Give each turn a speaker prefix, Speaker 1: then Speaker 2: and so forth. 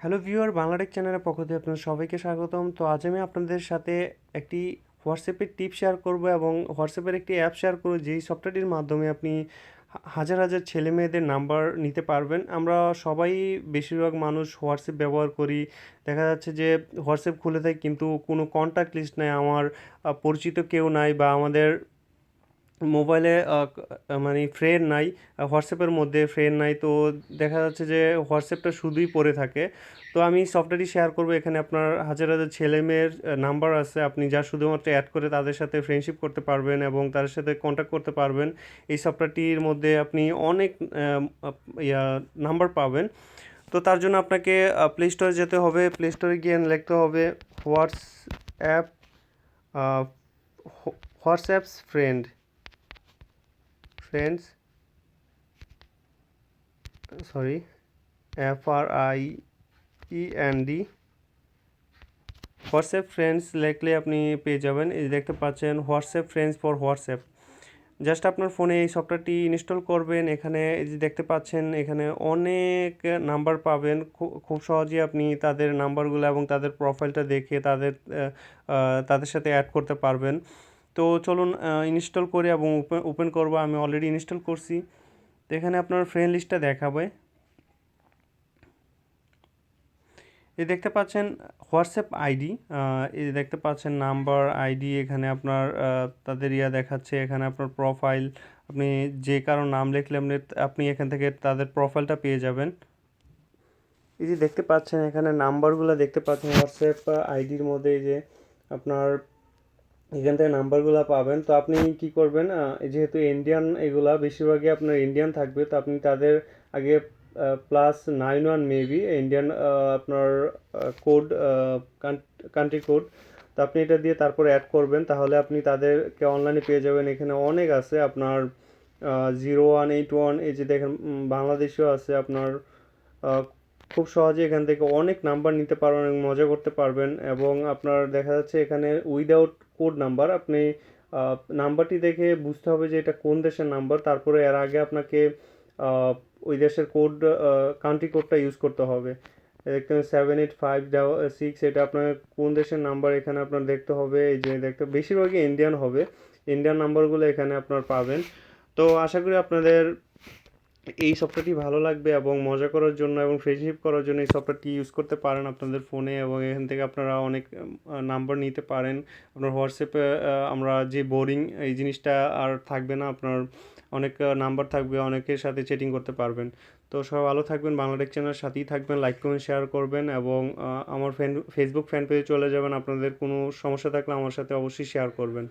Speaker 1: Hello viewer Bangla Tech চ্যানেলের পক্ষ থেকে আপনাদের সবাইকে স্বাগতম। তো আজ আমি আপনাদের সাথে একটি হোয়াটসঅ্যাপের টিপ শেয়ার করব এবং হোয়াটসঅ্যাপের একটি অ্যাপ শেয়ার করব যেই সফটওয়্যারটির মাধ্যমে আপনি হাজার হাজার ছেলে মেয়েদের নাম্বার নিতে পারবেন। আমরা সবাই বেশিরভাগ মানুষ হোয়াটসঅ্যাপ ব্যবহার করি। দেখা যাচ্ছে যে হোয়াটসঅ্যাপ খুলে থাকি কিন্তু কোনো কন্ট্যাক্ট লিস্ট নেই, আমার পরিচিত কেউ নাই বা আমাদের মোবাইলে মানে ফ্রেন্ড নাই হোয়াটসঅ্যাপের মধ্যে ফ্রেন্ড নাই, তো দেখা যাচ্ছে যে হোয়াটসঅ্যাপটা শুধুই পড়ে থাকে। তো আমি সফটওয়্যারটি শেয়ার করব, এখানে আপনার হাজার হাজার ছেলে মেয়ের নাম্বার আছে, আপনি যা শুধুমাত্র অ্যাড করে তাদের সাথে ফ্রেন্ডশিপ করতে পারবেন এবং তাদের সাথে কন্ট্যাক্ট করতে পারবেন। এই সফটওয়্যারটির মধ্যে আপনি অনেক ইয়া নাম্বার পাবেন। তো তার জন্য আপনাকে প্লে স্টোরে যেতে হবে প্লে স্টোরে গিয়ে লিখতে হবে WhatsApp WhatsApps friend friends sorry F R I E N D WhatsApp friends লিখলে আপনি পেয়ে যাবেন। এই দেখতে পাচ্ছেন WhatsApp friends for WhatsApp just আপনার ফোনে এই সফটওয়্যারটি ইনস্টল করবেন। এখানে এই যে দেখতে পাচ্ছেন, এখানে অনেক নাম্বার পাবেন। খুব সহজেই আপনি তাদের নাম্বারগুলো এবং তাদের প্রোফাইলটা দেখে তাদের তাদের সাথে অ্যাড করতে পারবেন। তো চলুন ইনস্টল করে এবং ওপেন করব। আমি অলরেডি ইনস্টল করছি। তো এখানে আপনার ফ্রেন্ড লিস্টটা দেখাবে। এই দেখতে পাচ্ছেন হোয়াটসঅ্যাপ আইডি। এই দেখতে পাচ্ছেন নাম্বার আইডি। এখানে আপনার তাদের ইয়া দেখাচ্ছে। এখানে আপনার প্রোফাইল আপনি যে কারও নাম লিখলে আপনি আপনি এখান থেকে তাদের প্রোফাইলটা পেয়ে যাবেন। এই যে দেখতে পাচ্ছেন এখানে নাম্বারগুলো দেখতে পাচ্ছেন। হোয়াটসঅ্যাপ আইডির মধ্যে এই যে আপনার এখান থেকে নাম্বারগুলো পাবেন। তো আপনি কি করবেন যেহেতু ইন্ডিয়ান এগুলা, বেশিরভাগই আপনার ইন্ডিয়ান থাকবে, তো আপনি তাদের আগে plus nine one maybe Indian আপনার কোড কান্ট্রি কোড তো আপনি এটা দিয়ে তারপর অ্যাড করবেন, তাহলে আপনি তাদেরকে অনলাইনে পেয়ে যাবেন। এখানে অনেক আছে আপনার জিরো ওয়ান এইট ওয়ান এই যে দেখেন বাংলাদেশেও আছে আপনার খুব সহজে এখান থেকে অনেক নাম্বার নিতে পারবেন এবং মজা করতে পারবেন। এবং আপনার দেখা যাচ্ছে এখানে উইদাউট কোড নাম্বার আপনি নাম্বারটি দেখে বুঝতে হবে যে এটা কোন দেশের নাম্বার তারপরে এর আগে আপনাকে ওই দেশের কোড কান্ট্রি কোডটা ইউজ করতে হবে। দেখতে সেভেন এইট ফাইভ সিক্স এটা আপনার কোন দেশের নাম্বার এখানে আপনার দেখতে হবে, এই যে দেখতে, বেশিরভাগই ইন্ডিয়ান হবে। ইন্ডিয়ান নাম্বারগুলো এখানে আপনার পাবেন। তো আশা করি আপনাদের এই সফটওয়্যারটি ভালো লাগবে এবং মজা করার জন্য এবং ফ্রেন্ডশিপ করার জন্য এই সফটওয়্যারটি ইউজ করতে পারেন আপনাদের ফোনে এবং এখান থেকে আপনারা অনেক নাম্বার নিতে পারেন। আপনার হোয়াটসঅ্যাপে আমরা যে বোরিং এই জিনিসটা আর থাকবে না, আপনার অনেক নাম্বার থাকবে, অনেকের সাথে চ্যাটিং করতে পারবেন। তো সব ভালো থাকবেন, বাংলাটেক চ্যানেলের সাথেই থাকবেন লাইক কমেন্ট শেয়ার করবেন এবং আমার ফ্যান ফেসবুক ফ্যান পেজে চলে যাবেন, আপনাদের কোনো সমস্যা থাকলে আমার সাথে অবশ্যই শেয়ার করবেন।